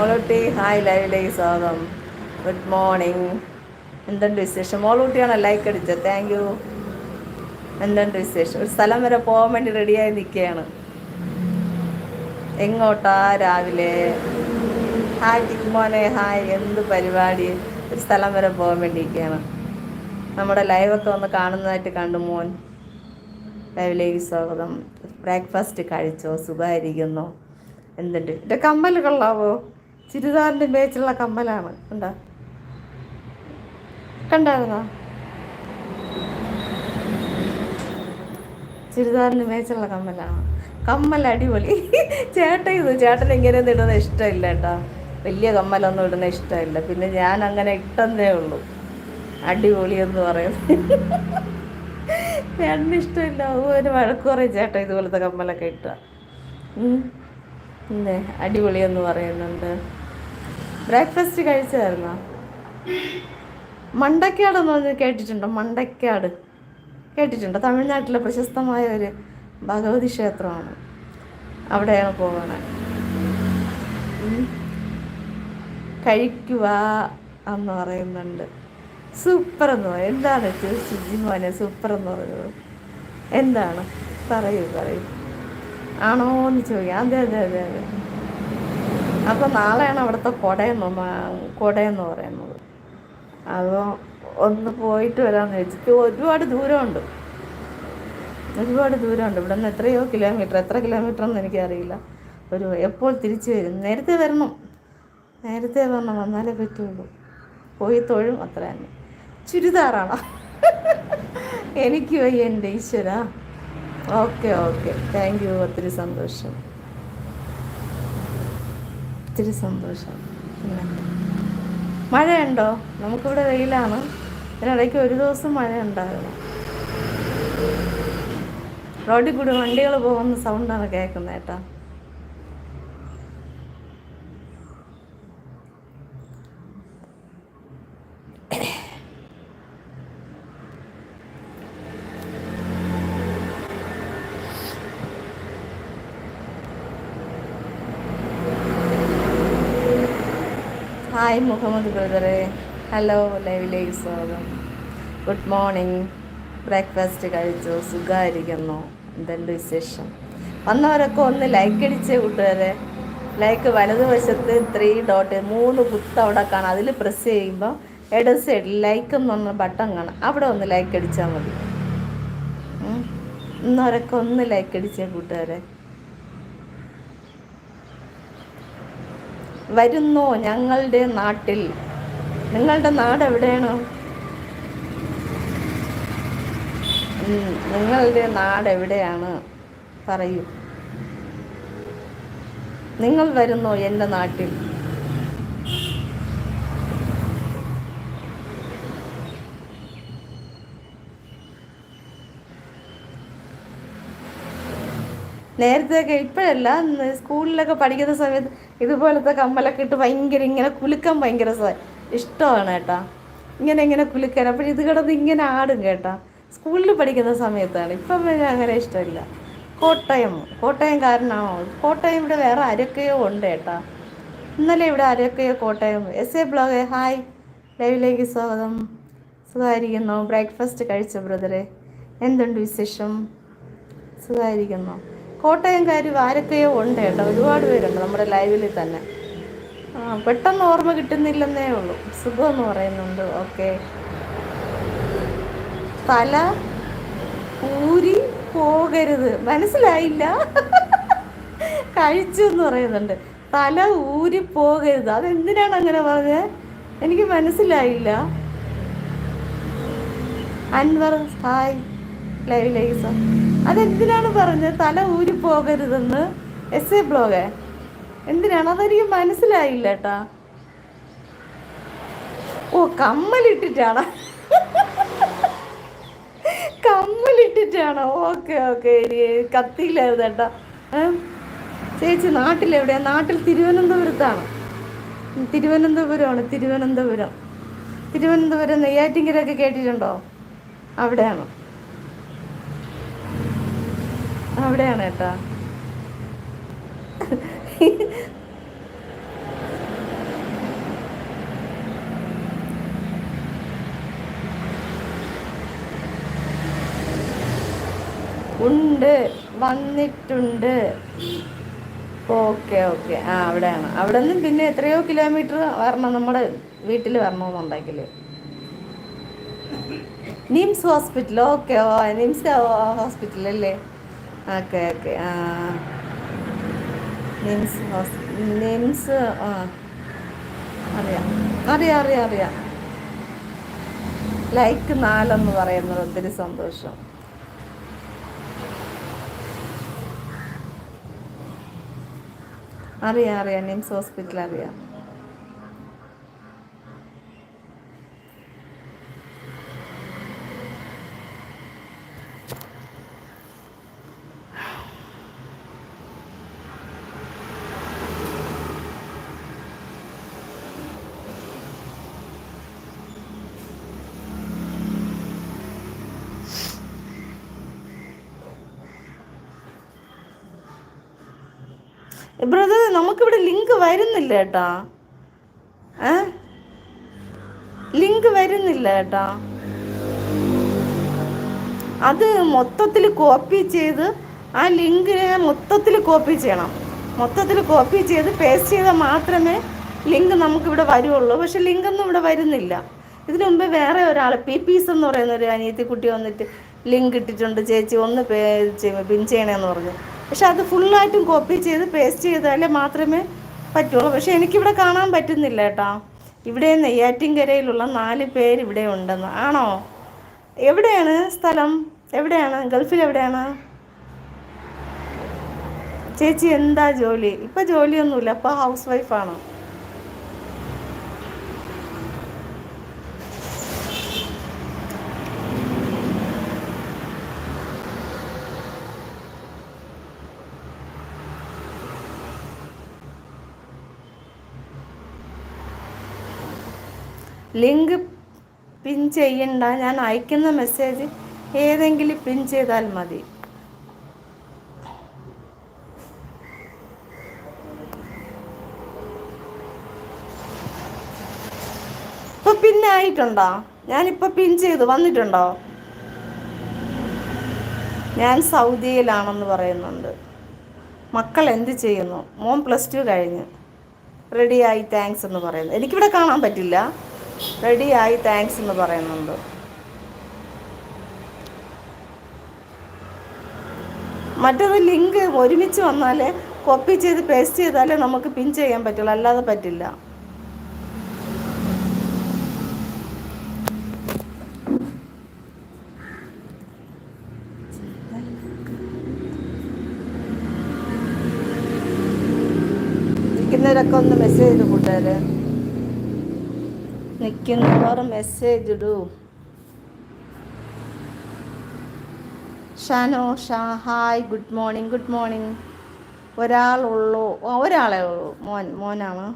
മോളൂട്ടി hi ലൈവിലേക്ക് സ്വാഗതം. Good morning എന്തുണ്ട് വിശേഷം? മോളൂട്ടിയാണ് ലൈക്ക് അടിച്ചത്. താങ്ക് യു എന്തുണ്ട് വിശേഷം? ഒരു സ്ഥലം വരെ പോകാൻ വേണ്ടി റെഡിയായി നിൽക്കുകയാണ്. എങ്ങോട്ടാ രാവിലെ? ഹായ് ടിക്മോനെ ഹായ് എന്ത് പരിപാടി? ഒരു സ്ഥലം വരെ പോകാൻ വേണ്ടി ഇരിക്കുകയാണ് നമ്മുടെ ലൈവൊക്കെ ഒന്ന് കാണുന്നതായിട്ട് കണ്ടു മോൻ. ലൈവിലേക്ക് സ്വാഗതം. ബ്രേക്ക്ഫാസ്റ്റ് കഴിച്ചോ? സുഖമായിരിക്കുന്നു? എന്തുണ്ട്? എന്റെ കമ്മൽ കൊള്ളാവോ ചുരിദാറിന്റെ മേച്ചുള്ള കമ്മലാണ്. കണ്ടോ? കണ്ടായിരുന്നോ? ചുരിദാറിന് മേച്ചുള്ള കമ്മലാണ്. കമ്മൽ അടിപൊളി. ചേട്ടൻ ഇത് ചേട്ടൻ ഇങ്ങനെ ഒന്നും ഇടുന്ന ഇഷ്ടമില്ല കേട്ടോ. വലിയ കമ്മലൊന്നും ഇടുന്ന ഇഷ്ടമില്ല. പിന്നെ ഞാൻ അങ്ങനെ ഇട്ടെന്നേ ഉള്ളൂ. അടിപൊളി എന്ന് പറയും. ചേട്ടന് ഇഷ്ടമില്ല. ഒരു വഴക്ക് പറയും ചേട്ടൻ ഇതുപോലത്തെ കമ്മലൊക്കെ ഇട്ടുക അടിപൊളിയെന്ന് പറയുന്നുണ്ട്. ബ്രേക്ക്ഫാസ്റ്റ് കഴിച്ചായിരുന്നോ? മണ്ടക്കാടെന്ന് പറഞ്ഞ് കേട്ടിട്ടുണ്ടോ? മണ്ടക്കാട് കേട്ടിട്ടുണ്ടോ? തമിഴ്നാട്ടിലെ പ്രശസ്തമായ ഒരു ഭഗവതി ക്ഷേത്രമാണ്. അവിടെയാണ് പോകണത് കഴിക്കുക എന്ന് പറയുന്നുണ്ട്. സൂപ്പർ എന്ന് പറയും. എന്താണ് ശുചിമോനെ സൂപ്പർ എന്ന് പറയുന്നത്? എന്താണ്? പറയൂ പറയൂ. ആണോ എന്ന് ചോദിക്കാം. അതെ അതെ അതെ അതെ. അപ്പോൾ നാളെയാണ് അവിടുത്തെ കൊടയെന്ന് കൊടയെന്ന് പറയുന്നത്. അപ്പോൾ ഒന്ന് പോയിട്ട് വരാമെന്ന് വെച്ചിട്ട് ഒരുപാട് ദൂരമുണ്ട്. ഒരുപാട് ദൂരമുണ്ട്. ഇവിടെ നിന്ന് എത്രയോ കിലോമീറ്റർ എത്ര കിലോമീറ്റർ എന്ന് എനിക്കറിയില്ല. ഒരു എപ്പോൾ തിരിച്ചു വരും? നേരത്തെ വരണം. നേരത്തെ വരണം. വന്നാലേ പറ്റുള്ളൂ. പോയി തൊഴും അത്ര തന്നെ. ചുരിദാറാണോ? എനിക്ക് വയ്യ എന്റെ ഈശ്വര. Okay okay. Thank you. ഒത്തിരി സന്തോഷം. ഒത്തിരി സന്തോഷം. മഴയുണ്ടോ? നമുക്കിവിടെ വെയിലാണ്. ഇതിനിടയ്ക്ക് ഒരു ദിവസം മഴ ഉണ്ടാകണം റോഡിൽ കൂടി വണ്ടികൾ പോകുന്ന സൗണ്ടാണ് കേൾക്കുന്നത് കേട്ടോ. ഹായ് മുഹമ്മദ് ബ്രദറെ ഹലോ ലൈവിലേക്ക് സ്വാഗതം ഗുഡ് മോർണിംഗ് ബ്രേക്ക്ഫാസ്റ്റ് കഴിച്ചു സുഖമായിരിക്കുന്നു. എന്തുണ്ട് വിശേഷം? വന്നവരൊക്കെ ഒന്ന് ലൈക്ക് അടിച്ചേ കൂട്ടുകാരെ. ലൈക്ക് വലതുവശത്ത് ത്രീ ഡോട്ട് മൂന്ന് കുത്ത് അവിടെ കാണാം. അതിൽ പ്രസ് ചെയ്യുമ്പോൾ ഇട സൈഡിൽ ലൈക്ക് എന്ന് പറഞ്ഞ ബട്ടൺ കാണാം. അവിടെ ഒന്ന് ലൈക്ക് അടിച്ചാൽ മതി. ഇന്നവരൊക്കെ ഒന്ന് ലൈക്ക് അടിച്ചേ കൂട്ടുകാരെ. വരുന്നോ ഞങ്ങളുടെ നാട്ടിൽ? നിങ്ങളുടെ നാട് എവിടെയാണ്? നിങ്ങളുടെ നാട് എവിടെയാണ്? പറയൂ. നിങ്ങൾ വരുന്നു എന്റെ നാട്ടിൽ? നേരത്തെയൊക്കെ ഇപ്പോഴല്ല സ്കൂളിലൊക്കെ പഠിക്കുന്ന സമയത്ത് ഇതുപോലത്തെ കമ്മലൊക്കെ ഇട്ട് ഭയങ്കര ഇങ്ങനെ കുലുക്കാൻ ഭയങ്കര ഇഷ്ടമാണ് കേട്ടാ. ഇങ്ങനെ ഇങ്ങനെ കുലുക്കാൻ. അപ്പോൾ ഇത് കിടന്ന് ഇങ്ങനെ ആടും കേട്ടോ. സ്കൂളിൽ പഠിക്കുന്ന സമയത്താണ്. ഇപ്പം അങ്ങനെ ഇഷ്ടമില്ല. കോട്ടയം. കോട്ടയം കാരണമാണോ കോട്ടയം ഇവിടെ വേറെ ആരൊക്കെയോ ഉണ്ട് കേട്ടാ. ഇന്നലെ ഇവിടെ ആരൊക്കെയോ Kottayam. S A blog. Hi. ലൈവിലേക്ക് സ്വാഗതം. സുഖമായിരിക്കുന്നു? ബ്രേക്ക്ഫാസ്റ്റ് കഴിച്ച ബ്രദറെ? എന്തുണ്ട് വിശേഷം? സുഖമായിരിക്കുന്നു? കോട്ടയംകാർ ആരൊക്കെയോ ഉണ്ട് കേട്ടോ. ഒരുപാട് പേരുണ്ട് നമ്മുടെ ലൈവിൽ തന്നെ. ആ പെട്ടെന്ന് ഓർമ്മ കിട്ടുന്നില്ലെന്നേ ഉള്ളൂ. സുഖം എന്ന് പറയുന്നുണ്ട്. ഓക്കെ. തല ഊരി പോകരുത്. മനസ്സിലായില്ല? കഴിച്ചു എന്ന് പറയുന്നുണ്ട്. തല ഊരി പോകരുത്. അതെന്തിനാണ് അങ്ങനെ പറഞ്ഞത് എനിക്ക് മനസ്സിലായില്ല. അൻവർ ഹായ്. ലൈവിലേക്ക് സാർ അതെന്തിനാണ് പറഞ്ഞത്? തല ഊരി പോകരുതെന്ന് എസ് എ ബ്ലോഗ്. എന്തിനാണ്? അതെനിക്ക് മനസ്സിലായില്ല കേട്ടാ ഓ കമ്മലിട്ടിട്ടാണ്? കമ്മലിട്ടിട്ടാണോ? ഓക്കെ ഓക്കെ കത്തിയില്ലായിരുന്നു കേട്ടാ ചേച്ചി നാട്ടിലെവിടെയാ? നാട്ടിൽ തിരുവനന്തപുരത്താണ്. തിരുവനന്തപുരമാണ് തിരുവനന്തപുരം. തിരുവനന്തപുരം നെയ്യാറ്റിങ്കരൊക്കെ കേട്ടിട്ടുണ്ടോ? അവിടെയാണ്. അവിടെയാണ് കേട്ടോ. ഉണ്ട് വന്നിട്ടുണ്ട്. Okay okay. ആ അവിടെയാണ്. അവിടെ നിന്നും പിന്നെ എത്രയോ കിലോമീറ്റർ വരണം നമ്മുടെ വീട്ടിൽ വരണമെന്നുണ്ടെങ്കിൽ നിംസ് ഹോസ്പിറ്റൽ ഓക്കെ ഓ നിംസ് ഹോസ്പിറ്റലല്ലേ? Okay okay. ആ. നിംസ് നിംസ് ആ. അറിയാം. അറിയാം അറിയാം അറിയാം. ലൈക്ക് നാലെന്ന് പറയുന്നത് ഒത്തിരി സന്തോഷം. അറിയാം അറിയാം. നിംസ് ഹോസ്പിറ്റൽ അറിയാം ബ്രദർ നമുക്കിവിടെ ലിങ്ക് വരുന്നില്ല കേട്ടാ ഏ? ലിങ്ക് വരുന്നില്ല കേട്ടാ അത് മൊത്തത്തിൽ കോപ്പി ചെയ്ത് ആ ലിങ്കിനെ മൊത്തത്തിൽ കോപ്പി ചെയ്യണം. മൊത്തത്തിൽ കോപ്പി ചെയ്ത് പേസ്റ്റ് ചെയ്താൽ മാത്രമേ ലിങ്ക് നമുക്കിവിടെ വരുള്ളൂ. പക്ഷെ ലിങ്കൊന്നും ഇവിടെ വരുന്നില്ല. ഇതിനു മുമ്പ് വേറെ ഒരാൾ പി പീസ് എന്ന് പറയുന്ന ഒരു അനിയത്തി കുട്ടി വന്നിട്ട് ലിങ്ക് ഇട്ടിട്ടുണ്ട്. ചേച്ചി ഒന്ന് പിൻ ചെയ്യണമെന്ന് പറഞ്ഞു. പക്ഷെ അത് ഫുള്ളായിട്ടും കോപ്പി ചെയ്ത് പേസ്റ്റ് ചെയ്താലേ മാത്രമേ പറ്റുള്ളൂ. പക്ഷെ എനിക്കിവിടെ കാണാൻ പറ്റുന്നില്ല കേട്ടോ. ഇവിടെ നെയ്യാറ്റിൻകരയിലുള്ള നാല് പേര് ഇവിടെ ഉണ്ടെന്ന്. ആണോ? എവിടെയാണ് സ്ഥലം? എവിടെയാണ്? ഗൾഫിൽ എവിടെയാണ്? ചേച്ചി എന്താ ജോലി? ഇപ്പം ജോലിയൊന്നുമില്ല അപ്പോൾ ഹൗസ് വൈഫാണ്. ലിങ്ക് പിൻ ചെയ്യണ്ട. ഞാൻ അയക്കുന്ന മെസ്സേജ് ഏതെങ്കിലും പിൻ ചെയ്താൽ മതി. ഇപ്പൊ പിന്നെ ആയിട്ടുണ്ടോ? ഞാനിപ്പോ പിൻ ചെയ്തു. വന്നിട്ടുണ്ടോ? ഞാൻ സൗദിയിലാണെന്ന് പറയുന്നുണ്ട്. മക്കൾ എന്ത് ചെയ്യുന്നു? മോൻ പ്ലസ് ടു കഴിഞ്ഞ്. റെഡിയായി താങ്ക്സ് എന്ന് പറയുന്നു. എനിക്കിവിടെ കാണാൻ പറ്റില്ല. റെഡിയായി താങ്ക്സ് എന്ന് പറയുന്നുണ്ട്. മറ്റത് ലിങ്ക് ഒരുമിച്ച് വന്നാലേ കോപ്പി ചെയ്ത് പേസ്റ്റ് ചെയ്താലേ നമുക്ക് പിൻ ചെയ്യാൻ പറ്റുള്ളൂ. അല്ലാതെ പറ്റില്ല. ഇരിക്കുന്നവരൊക്കെ ഒന്ന് മെസ്സേജ് ചെയ്ത് കൂട്ടുകാരെ. നിൽക്കുന്നവർ മെസ്സേജ് ഇടൂ. Shano Sha hi good morning good morning ഒരാളുള്ളൂ ഒരാളെ ഉള്ളൂ. മോൻ മോനാണ്?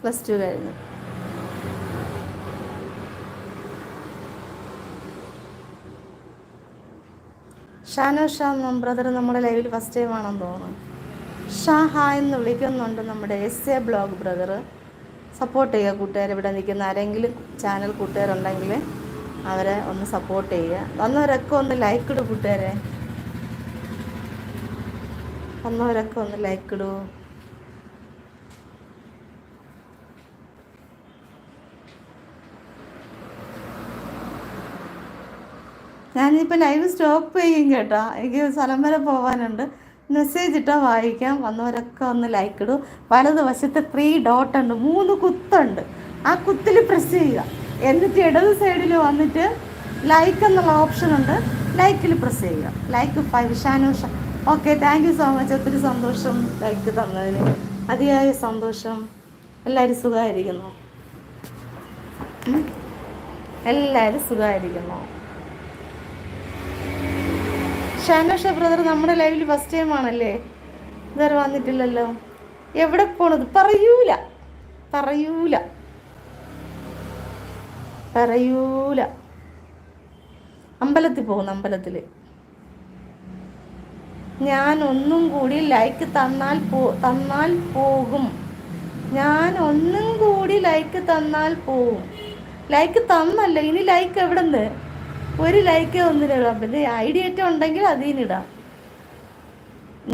പ്ലസ് ടു കഴിഞ്ഞു. ഷാനോ ഷാ ബ്രദർ നമ്മുടെ ലൈവിൽ ഫസ്റ്റ് ടൈം ആണെന്ന് തോന്നുന്നു. ഷാ ഹായ് എന്ന് വിളിക്കുന്നുണ്ട് നമ്മുടെ S A blog brother support ചെയ്യുക കൂട്ടുകാർ ഇവിടെ നിൽക്കുന്ന ആരെങ്കിലും ചാനൽ കൂട്ടുകാരുണ്ടെങ്കിൽ അവരെ ഒന്ന് സപ്പോർട്ട് ചെയ്യുക. വന്നവരൊക്കെ ഒന്ന് ലൈക്ക് ഇടൂ കൂട്ടുകാരെ. വന്നവരൊക്കെ ഒന്ന് ലൈക്ക് ഇടൂ. ഞാനിപ്പോൾ ലൈവ് സ്റ്റോപ്പ് ചെയ്യും കേട്ടോ. എനിക്ക് സ്ഥലം വരെ പോകാനുണ്ട് മെസ്സേജ് ഇട്ടാൽ വായിക്കാം. വന്നവരൊക്കെ ഒന്ന് ലൈക്ക് ഇടും. വലതുവശത്ത് ത്രീ ഡോട്ട് ഉണ്ട്. മൂന്ന് കുത്തുണ്ട്. ആ കുത്തിൽ പ്രസ് ചെയ്യുക. എന്നിട്ട് ഇടത് സൈഡിൽ വന്നിട്ട് ലൈക്ക് എന്നുള്ള ഓപ്ഷൻ ഉണ്ട്. ലൈക്കിൽ പ്രസ് ചെയ്യുക. Like five Shanusha. Okay thank you so much ഒത്തിരി സന്തോഷം ലൈക്ക് തന്നതിന്. അതിയായ സന്തോഷം. എല്ലാവരും സുഖമായിരിക്കുന്നു. എല്ലാവരും സുഖമായിരിക്കുന്നു. ഷാനോഷ ബ്രദർ നമ്മുടെ ലൈവിൽ ഫസ്റ്റ് ടൈം ആണല്ലേ? ഇതുവരെ വന്നിട്ടില്ലല്ലോ. എവിടെ പോണത്? പറയൂല. പറയൂല. പറയൂല. അമ്പലത്തിൽ പോകുന്നു അമ്പലത്തിൽ ഞാൻ ഒന്നും കൂടി ലൈക്ക് തന്നാൽ പോ തന്നാൽ പോകും. ഞാൻ ഒന്നും കൂടി ലൈക്ക് തന്നാൽ പോകും. ലൈക്ക് തന്നല്ല ഇനി ലൈക്ക് എവിടെ നിന്ന് ഒരു ലൈക്ക് ഒന്നിനിടാം പിന്നെ ഐഡിയ ഒക്കെ ഉണ്ടെങ്കിൽ അതിനിടാം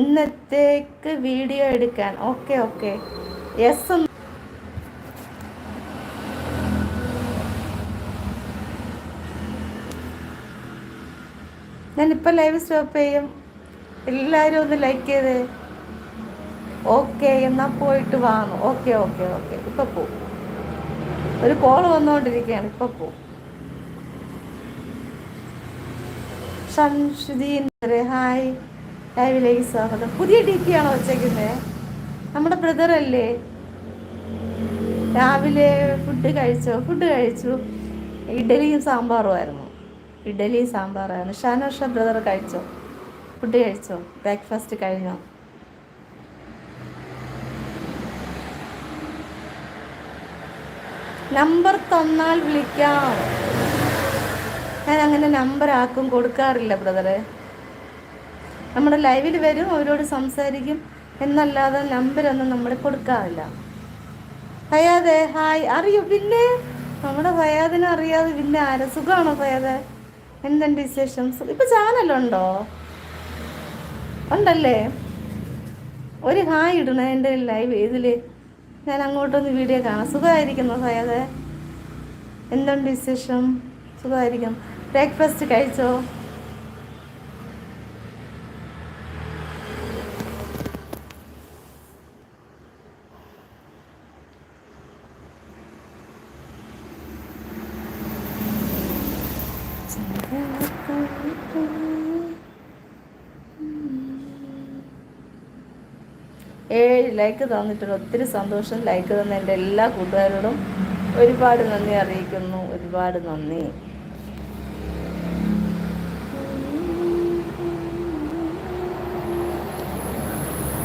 ഇന്നത്തേക്ക് വീഡിയോ എടുക്കാൻ. ഓക്കെ ഓക്കെ യെസ് ഞാനിപ്പോൾ ലൈവ് സ്റ്റോപ്പ് ചെയ്യും. എല്ലാവരും ഒന്ന് ലൈക്ക് ചെയ്ത്. ഓക്കെ എന്നാൽ പോയിട്ട് വാങ്ങും ഓക്കെ ഓക്കെ ഓക്കെ ഇപ്പം പോവും ഒരു കോൾ വന്നുകൊണ്ടിരിക്കുകയാണ് ഇപ്പം പോവും ഹായ്. സ്വാഗതം. പുതിയ ഡി പി ആണോ വെച്ചേക്കുന്നത് നമ്മുടെ ബ്രദർ അല്ലേ? രാവിലെ ഫുഡ് കഴിച്ചോ? ഫുഡ് കഴിച്ചു. ഇഡലിയും സാമ്പാറുമായിരുന്നു ഇഡലിയും സാമ്പാറായിരുന്നു ഷാനോഷ ബ്രദർ കഴിച്ചോ? ഫുഡ് കഴിച്ചോ? ബ്രേക്ക്ഫാസ്റ്റ് കഴിഞ്ഞോ? നമ്പർ തന്നാൽ വിളിക്കാം. ഞാൻ അങ്ങനെ നമ്പർ ആക്കും കൊടുക്കാറില്ല ബ്രദറെ നമ്മുടെ ലൈവിൽ വരും അവരോട് സംസാരിക്കും. എന്നല്ലാതെ നമ്പരൊന്നും നമ്മൾ കൊടുക്കാറില്ല. ഫയാദെ ഹായ് അറിയോ പിന്നെ? നമ്മുടെ ഫയാദിനെ അറിയാതെ പിന്നെ ആരാ? സുഖമാണോ ഫയാദെ? എന്തുണ്ട് വിശേഷം? ഇപ്പൊ ചാനലുണ്ടോ ഉണ്ടല്ലേ? ഒരു ഹായ് ഇടണേ എന്റെ ലൈവ് ഇതിൽ ഞാൻ അങ്ങോട്ടൊന്ന് വീഡിയോ കാണാം. സുഖമായിരിക്കുന്നു ഫയാദെ? എന്തുണ്ട് വിശേഷം? സുഖമായിരിക്കും. ബ്രേക്ക്ഫാസ്റ്റ് കഴിച്ചോ? ഏഴ് ലൈക്ക് തന്നിട്ടുണ്ട്. ഒത്തിരി സന്തോഷം ലൈക്ക് തന്ന എന്റെ എല്ലാ കൂട്ടുകാരോടും ഒരുപാട് നന്ദി അറിയിക്കുന്നു. ഒരുപാട് നന്ദി.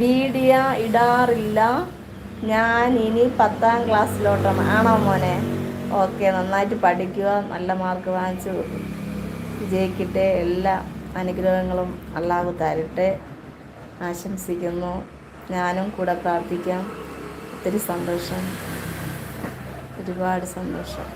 വീഡിയോ ഇടാറില്ല. ഞാൻ ഇനി പത്താം ക്ലാസ്സിലോട്ടാണ് ആണോ മോനെ? ഓക്കെ നന്നായിട്ട് പഠിക്കുക. നല്ല മാർക്ക് വാങ്ങിച്ച് വിജയിക്കട്ടെ. എല്ലാ അനുഗ്രഹങ്ങളും അള്ളാഹു തരട്ടെ. ആശംസിക്കുന്നു. ഞാനും കൂടെ പ്രാർത്ഥിക്കാം. ഒത്തിരി സന്തോഷം. ഒരുപാട് സന്തോഷം.